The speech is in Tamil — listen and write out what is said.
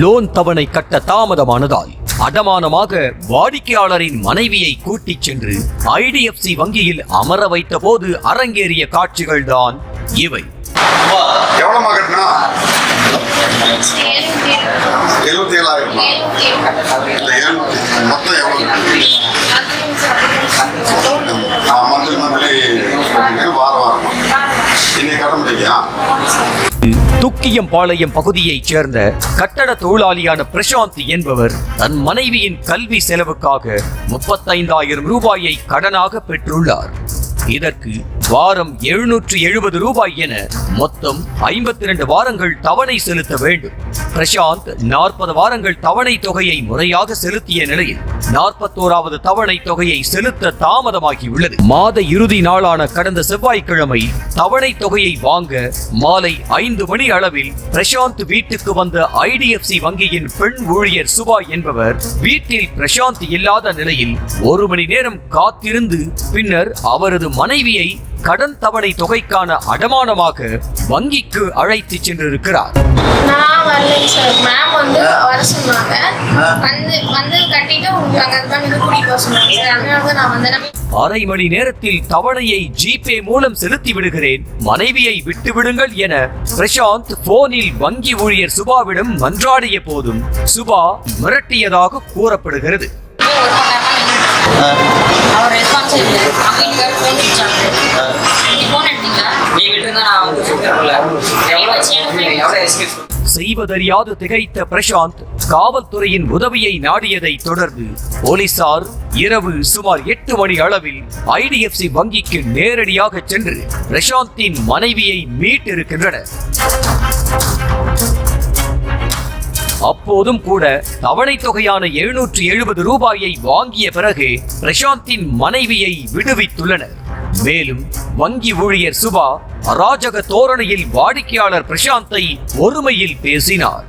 லோன் தவணை கட்ட தாமதமானதால் அடமானமாக வாடிக்கையாளரின் மனைவியை கூட்டிச் சென்று ஐடிஎஃப்சி வங்கியில் அமர வைத்த போது அரங்கேறிய காட்சிகள்தான் இவை. எவ்வளோமா கட்டினா எழுபத்தி ஏழாயிரம்? மொத்தம் துக்கியம்பாளையம் பகுதியைச் சேர்ந்த கட்டட தொழிலாளியான பிரசாந்த் என்பவர் தன் மனைவியின் கல்வி செலவுக்காக முப்பத்தைந்தாயிரம் ரூபாயை கடனாக பெற்றுள்ளார். இதற்கு வாரம் எழுநூற்று எழுபது ரூபாய் என மொத்தம் ஐம்பத்தி இரண்டு வாரங்கள் தவணை செலுத்த வேண்டும். பிரசாந்த் நாற்பது வாரங்கள் தவணை தொகையை முறையாக செலுத்திய நிலையில் நாற்பத்தோராவது தவணை தொகையை செலுத்த தாமதமாகியுள்ளது. மாத இறுதி நாளான கடந்த செவ்வாய்க்கிழமை தவணை தொகையை வாங்க மாலை ஐந்து மணி அளவில் பிரசாந்த் வீட்டுக்கு வந்த ஐடிஎஃப்சி வங்கியின் பெண் ஊழியர் சுபா என்பவர் வீட்டில் பிரசாந்த் இல்லாத நிலையில் ஒரு மணி நேரம் காத்திருந்து பின்னர் அவரது மனைவியை கடன் தவணை தொகைக்கான அடமானமாக வங்கிக்கு அழைத்து சென்றிருக்கிறார். வரலைங்க சார் மேம் வந்து வர சொன்னாங்க. வந்து வந்து கட்டிட்டு உங்களுக்கு அங்கே இது கூட்டிட்டு போக சொன்னாங்க. சார் அதனால தான் நான் வந்தேன். அரை மணி நேரத்தில் தவணையை ஜிபே மூலம் செலுத்தி விடுகிறேன். மனைவியை விட்டு விடுங்கள் என பிரசாந்த் போனில் வங்கி ஊழியர் சுபாவிடம் மன்றாடிய போதும் சுபா மிரட்டியதாக கூறப்படுகிறது. அவர் ரெஸ்பான்ஸ் இல்லை அவங்க ஃபோன் அடிச்சாங்க ஃபோன் எடுத்தீங்களா? செய்வதறியாது திகைத்த பிரசாந்த் காவல்துறையின் உதவியை நாடியதை தொடர்ந்து போலீசார் இரவு சுமார் எட்டு மணி அளவில் ஐடிஎஃப்சி வங்கிக்கு நேரடியாக சென்று பிரசாந்தின் மனைவியை மீட்டிருக்கின்றனர். அப்போதும் கூட தவணை தொகையான எழுநூற்று எழுபது ரூபாயை வாங்கிய பிறகு பிரசாந்தின் மனைவியை விடுவித்துள்ளனர். மேலும் வங்கி ஊழியர் சுபா அராஜக தோரணையில் வாடிக்கையாளர் பிரசாந்தை ஒருமையில் பேசினார்.